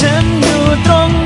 ฉันอยู่ตรง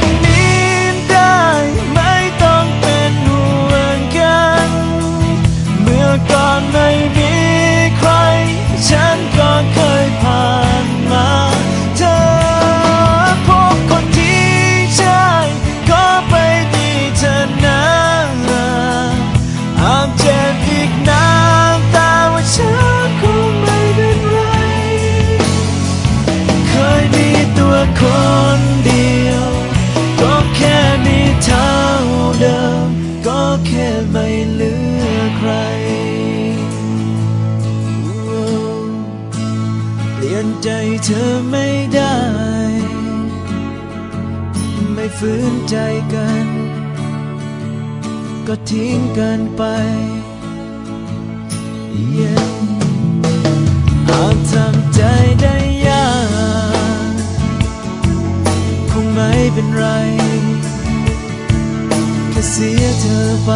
ง แค่ไม่เหลือใคร เปลี่ยนใจเธอไม่ได้ ไม่ฝืนใจกัน ก็ทิ้งกันไป Yeah อาจทำใจได้ยาก คงไม่เป็นไร เสียเธอไป